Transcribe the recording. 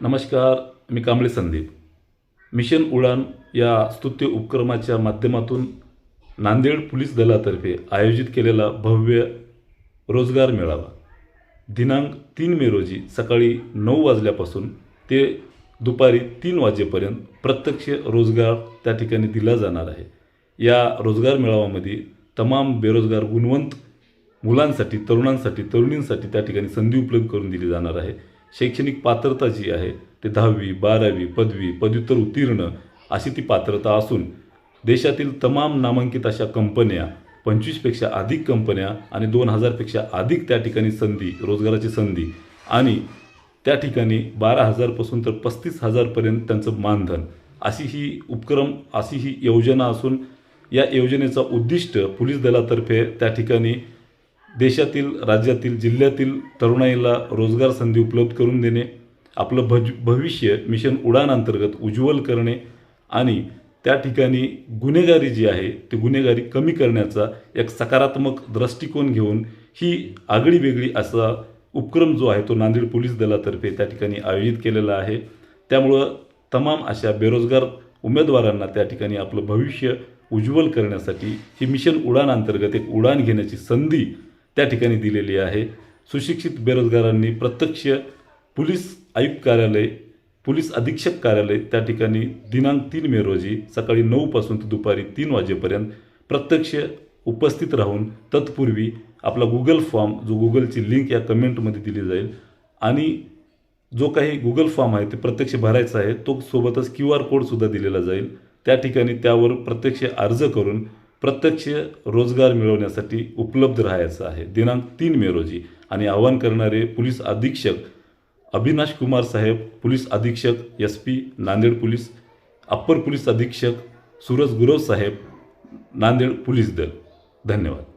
नमस्कार मी कांबळे संदीप. मिशन उडान या स्तुत्य उपक्रमाच्या माध्यमातून नांदेड पोलीस दलातर्फे आयोजित केलेला भव्य रोजगार मेळावा. दिनांक तीन मे रोजी सकाळी नऊ वाजल्यापासून ते दुपारी तीन वाजेपर्यंत प्रत्यक्ष रोजगार त्या ठिकाणी दिला जाणार आहे. या रोजगार मेळाव्यामध्ये तमाम बेरोजगार गुणवंत मुलांसाठी तरुणांसाठी तरुणींसाठी त्या ठिकाणी संधी उपलब्ध करून दिली जाणार आहे. शैक्षणिक पात्रता जी आहे ते दहावी बारावी पदवी पदव्युत्तर उत्तीर्ण अशी ती पात्रता असून देशातील तमाम नामांकित अशा कंपन्या पंचवीसपेक्षा अधिक कंपन्या आणि दोन हजारपेक्षा अधिक त्या ठिकाणी संधी रोजगाराची संधी आणि त्या ठिकाणी बारा हजारपासून तर पस्तीस हजारपर्यंत त्यांचं मानधन अशी ही उपक्रम अशी ही योजना असून या योजनेचा उद्दिष्ट पोलीस दलातर्फे त्या ठिकाणी देशातील राज्यातील जिल्ह्यातील तरुणाईला रोजगार संधी उपलब्ध करून देणे आपलं भज भविष्य मिशन उडान अंतर्गत उज्ज्वल करणे आणि त्या ठिकाणी गुन्हेगारी जी आहे ती गुन्हेगारी कमी करण्याचा एक सकारात्मक दृष्टिकोन घेऊन ही आगळी वेगळी असा उपक्रम जो आहे तो नांदेड पोलीस दलातर्फे त्या ठिकाणी आयोजित केलेला आहे. त्यामुळं तमाम अशा बेरोजगार उमेदवारांना त्या ठिकाणी आपलं भविष्य उज्ज्वल करण्यासाठी ही मिशन उडान अंतर्गत एक उडान घेण्याची संधी त्या ठिकाणी दिलेली आहे. सुशिक्षित बेरोजगारांनी प्रत्यक्ष पोलीस आयुक्त कार्यालय पोलीस अधीक्षक कार्यालय त्या ठिकाणी दिनांक तीन मे रोजी सकाळी नऊपासून ते दुपारी तीन वाजेपर्यंत प्रत्यक्ष उपस्थित राहून तत्पूर्वी आपला गुगल फॉर्म जो गुगलची लिंक या कमेंटमध्ये दिली जाईल आणि जो काही गुगल फॉर्म आहे ते प्रत्यक्ष भरायचा आहे तो सोबतच क्यू आर कोडसुद्धा दिलेला जाईल. त्या ठिकाणी त्यावर प्रत्यक्ष अर्ज करून प्रत्यक्ष रोजगार मिळवण्यासाठी उपलब्ध राहायचं आहे. दिनांक तीन मे रोजी. आणि आवाहन करणारे पोलीस अधीक्षक अविनाश कुमार साहेब पोलीस अधीक्षक S P Nanded police upper police अधीक्षक सूरज गुरव साहेब नांदेड पोलीस दल. धन्यवाद.